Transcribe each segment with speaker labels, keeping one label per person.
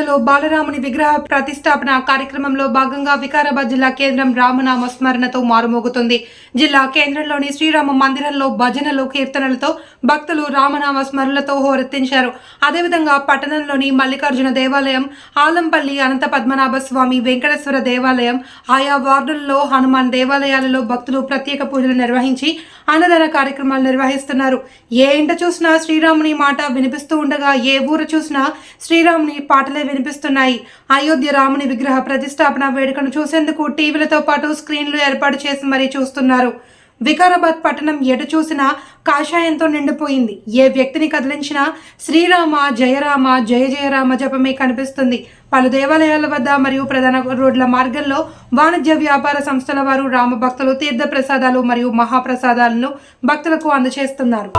Speaker 1: అయోధ్యలో బాలరాముని విగ్రహ ప్రతిష్టాపన కార్యక్రమంలో భాగంగా వికారాబాద్ జిల్లా కేంద్రం రామనామ స్మరణతో మారుమోగుతుంది. జిల్లా కేంద్రంలోని శ్రీరామ మందిరంలో భజనలు కీర్తనలతో భక్తులు రామనామ స్మరణలతో హోరెత్తించారు. అదేవిధంగా పట్టణంలోని మల్లికార్జున దేవాలయం ఆలంపల్లి అనంత పద్మనాభ స్వామి వెంకటేశ్వర దేవాలయం ఆయా వార్డుల్లో హనుమాన్ దేవాలయాలలో భక్తులు ప్రత్యేక పూజలు నిర్వహించి అన్నదాన కార్యక్రమాలు నిర్వహిస్తున్నారు. ఏ ఇంట చూసినా శ్రీరాముని మాట వినిపిస్తూ ఉండగా ఏ ఊరు చూసినా శ్రీరాముని పాటలే వినిపిస్తున్నాయి. అయోధ్య రాముని విగ్రహ ప్రతిష్టాపన వేడుకను చూసేందుకు టీవీలతో పాటు స్క్రీన్లు ఏర్పాటు చేసి మరీ చూస్తున్నారు. వికారాబాద్ పట్టణం ఎటు చూసినా కాషాయంతో నిండిపోయింది. ఏ వ్యక్తిని కదిలించినా శ్రీరామ జయరామ జయ జయరామ జపమే కనిపిస్తుంది. పలు దేవాలయాల వద్ద మరియు ప్రధాన రోడ్ల మార్గంలో వాణిజ్య వ్యాపార సంస్థల వారు రామ భక్తులు తీర్థ ప్రసాదాలు మరియు మహాప్రసాదాలను భక్తులకు అందజేస్తున్నారు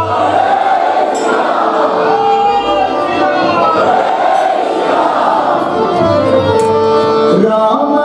Speaker 2: Mama.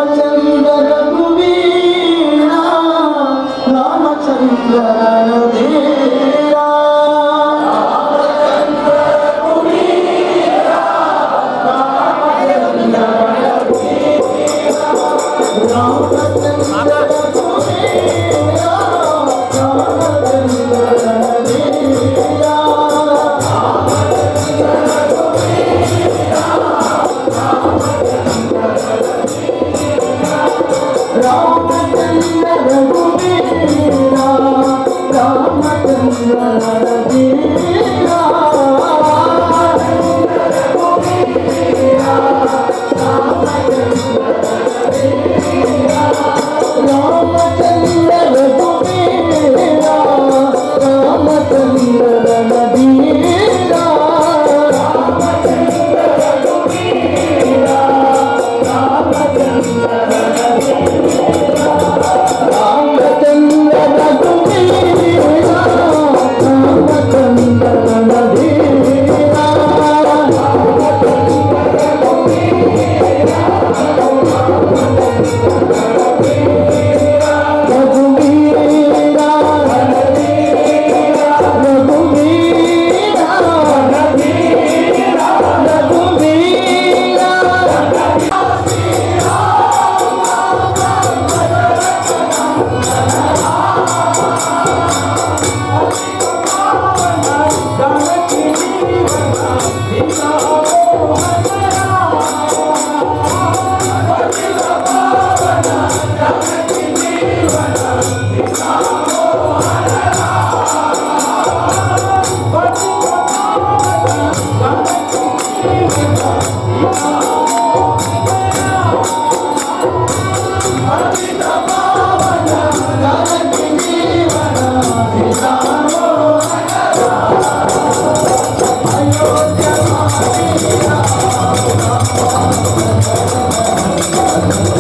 Speaker 2: 何?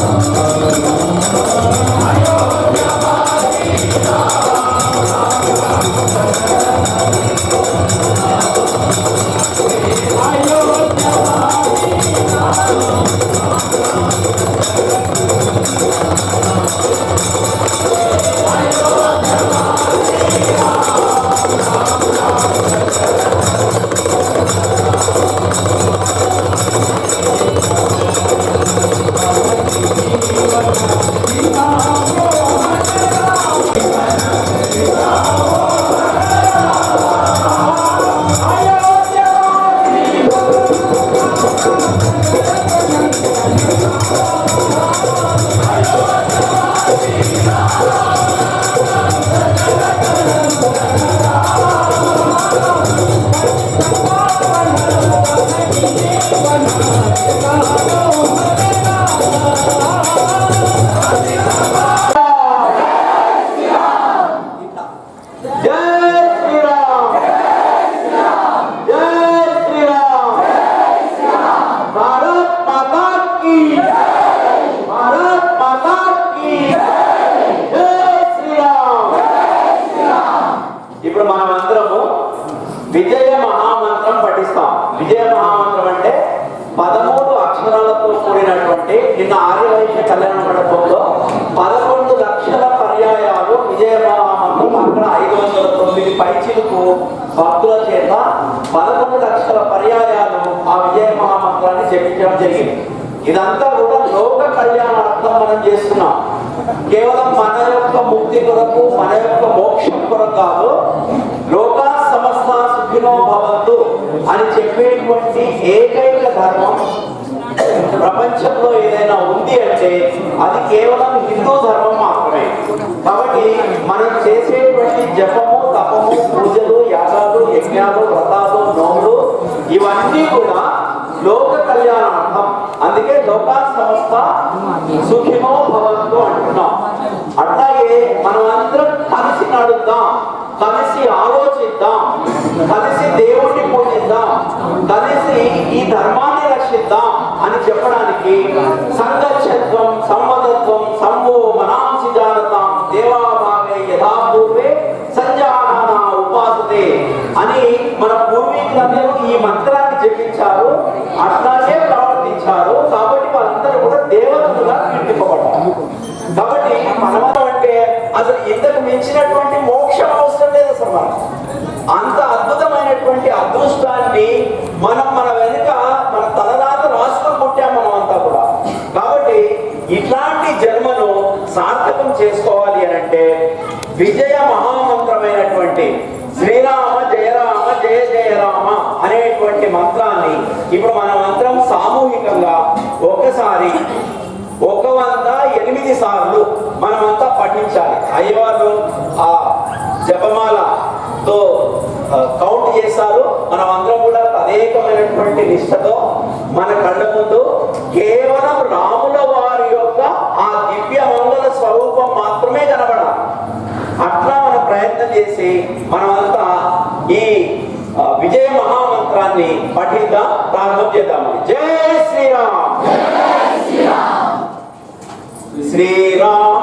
Speaker 2: విజయ మహామంత్రం పఠిస్తాం. విజయ మహామంత్రం అంటే పదమూడు అక్షరాలతో కూడినటువంటి నిన్న ఆర్యవైశ్య కళ్యాణ మండపంలో పదకొండు లక్షల పర్యాయాలు విజయ అక్కడ ఐదు వందల తొమ్మిది పైచిలకు భక్తుల చేత పదకొండు లక్షల పర్యాయాలు ఆ విజయ మహామంత్రాన్ని చెప్పించడం జరిగింది. ఇదంతా కూడా లోక కళ్యాణార్థం మనం చేస్తున్నాం. కేవలం మన యొక్క ముక్తి కొరకు మన యొక్క మోక్షం కొరకు కాదు లోక సమస్త సుఖినో భవంతు అని చెప్పేటువంటి ఏకైక ధర్మం ప్రపంచంలో ఏదైనా ఉంది అంటే అది కేవలం హిందూ ధర్మం మాత్రమే. కాబట్టి మనం చేసేటువంటి జపము తపము పూజలు యాగాలు యజ్ఞాలు వ్రతాలు నోములు ఇవన్నీ కూడా లోక కళ్యాణార్థం. అందుకే లోకా సంస్థ సుఖిమో భవంతు అంటున్నాం. అట్లాగే మనం అందరం కలిసి నడుద్దాం కలిసి ఆలోచిద్దాం కలిసి కౌంట్ చేశారు. మనం అందరం కూడా తదేకమైనటువంటి నిష్టతో మన కళ్ళ ముందు కేవలం రాముల వారి యొక్క ఆ దివ్య మంగళ స్వరూపం మాత్రమే కనబడాలి. అట్లా మనం ప్రయత్నం చేసి మనమంతా ఈ విజయ మహామంత్రాన్ని పఠిద్దాం ప్రారంభం చేద్దామని జై శ్రీరామ్! శ్రీరామ!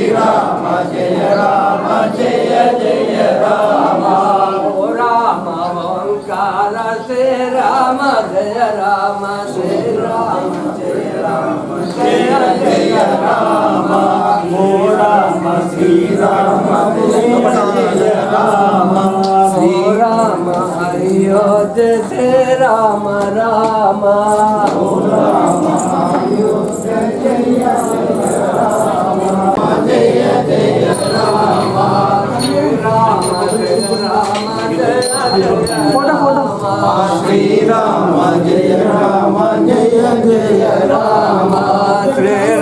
Speaker 2: శ్రీరామ జయ రామ జయ జయ రామ ఓ రామ ఓంకార శ్రీ రామ జయ రామ శ్రీ రామ జయ రామ జయ జయ రామ ఓ రామ శ్రీరామ జయ జయ రామ శ్రీ రామ అయోధ్య శ్రీ రామ రామ ఓ రామ శ్రీ राम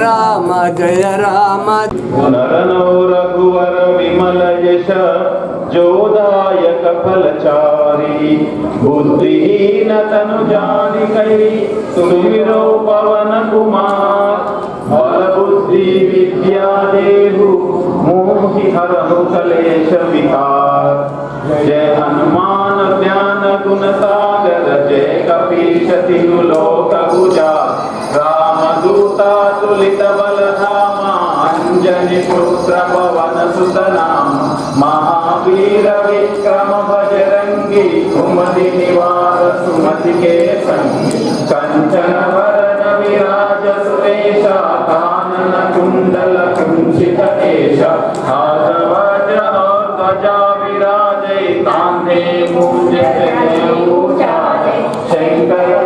Speaker 2: राम, जय राम। रघुवर विमल यश जोदायक फलचारी बुद्धिहीन तनु जानि कै सुमिरो पवन कुमार बल बुद्धि विद्या देहु मोहि हरहु कलेश विकार। जय हनुमान ज्ञान गुण सागर जय कपीश तिनु लोक गुजार महावीर विक्रम भजरङ्गी कुमति निवार सुमति के सङ्गे कञ्चन वरन विराज सुरेशा कानन कुण्डल कुञ्चित एष हारवज और गजा विराजै कान्धे पूजते Shankar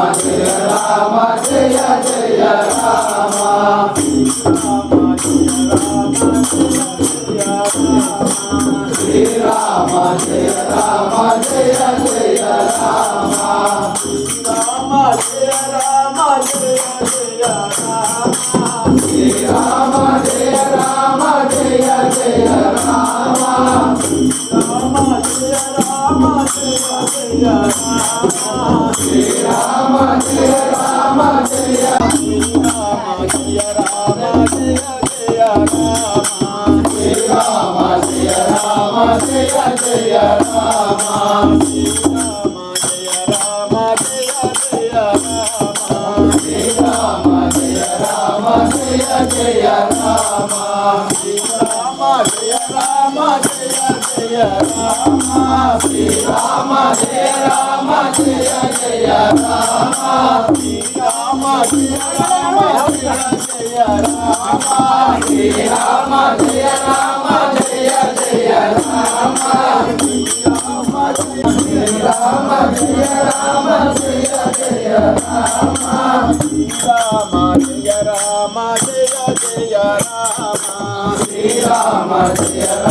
Speaker 3: Oh. Jai Rama, Jai Rama, Jai
Speaker 4: Rama, Jai Rama, Jai Rama,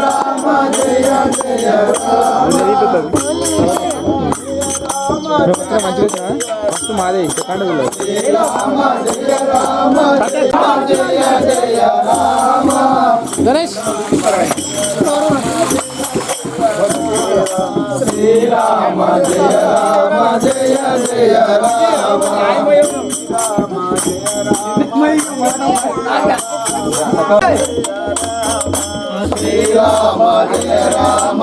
Speaker 3: Rama జయ జయ రామ మేము మంచిగా ఫస్ట్ మాదే దుకాణంలో గణేష్ శ్రీరామ జయ రామ